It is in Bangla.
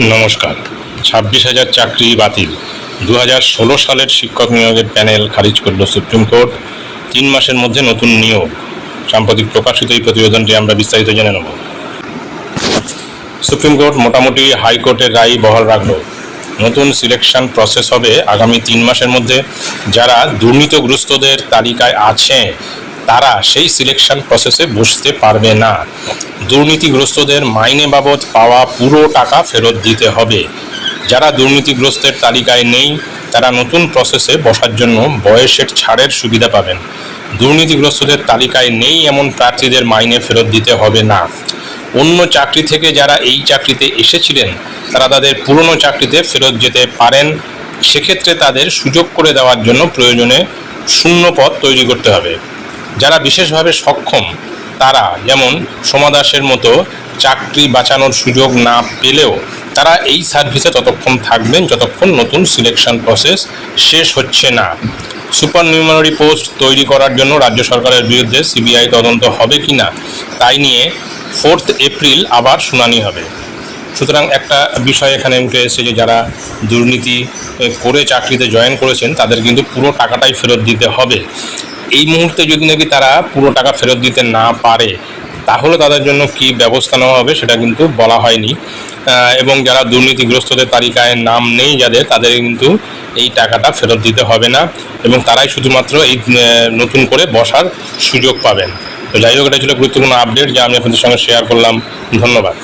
নমস্কার। ছাব্বিশ হাজার চাকরি বাতিল। দু হাজার ষোলো সালের শিক্ষক নিয়োগের প্যানেল খারিজ করল সুপ্রিম কোর্ট। তিন মাসের মধ্যে নতুন নিয়োগ। সাম্প্রতিক প্রকাশিত এই প্রতিবেদনটি আমরা বিস্তারিত জেনে নেব। সুপ্রিম কোর্ট মোটামুটি হাইকোর্টের রায় বহাল রাখল। নতুন সিলেকশন প্রসেস হবে আগামী তিন মাসের মধ্যে। যারা দুর্নীতিগ্রস্তদের তালিকায় আছে, তারা সেই সিলেকশন প্রসেসে বসতে পারবে না। দুর্নীতিগ্রস্তদের মাইনে বাবদ পাওয়া পুরো টাকা ফেরত দিতে হবে। যারা দুর্নীতিগ্রস্তের তালিকায় নেই, তারা নতুন প্রসেসে বসার জন্য বয়সের ছাড়ের সুবিধা পাবেন। দুর্নীতিগ্রস্তদের তালিকায় নেই এমন প্রার্থীদের মাইনে ফেরত দিতে হবে না। অন্য চাকরি থেকে যারা এই চাকরিতে এসেছিলেন, তারা তাদের পুরনো চাকরিতে ফেরত যেতে পারেন। সেক্ষেত্রে তাদের সুযোগ করে দেওয়ার জন্য প্রয়োজনে শূন্য পদ তৈরি করতে হবে। যারা বিশেষভাবে সক্ষম তারা, যেমন সমাদাসের মতো চাকরি বাঁচানোর সুযোগ না পেলেও তারা এই সার্ভিসে ততক্ষণ থাকবেন, যতক্ষণ নতুন সিলেকশন প্রসেস শেষ হচ্ছে না। সুপার নিউমারি পোস্ট তৈরি করার জন্য রাজ্য সরকারের বিরুদ্ধে সিবিআই তদন্ত হবে কি না, তাই নিয়ে ফোর্থ এপ্রিল আবার শুনানি হবে। সুতরাং একটা বিষয় এখানে উঠে এসেছে যে যারা দুর্নীতি করে চাকরিতে জয়েন করেছেন, তাদের কিন্তু পুরো টাকাটাই ফেরত দিতে হবে। এই মুহূর্তে যদি নাকি তারা পুরো টাকা ফেরত দিতে না পারে, তাহলে তাদের জন্য কি ব্যবস্থা নেওয়া হবে সেটা কিন্তু বলা হয়নি। এবং যারা দুর্নীতিগ্রস্তদের তালিকায় নাম নেই যাদের, তাদের কিন্তু এই টাকাটা ফেরত দিতে হবে না। এবং তারাই শুধুমাত্র এই নতুন করে বসার সুযোগ পাবেন। তো যাই হোক, এটা ছিল গুরুত্বপূর্ণ আপডেট যা আমি আপনাদের সঙ্গে শেয়ার করলাম। ধন্যবাদ।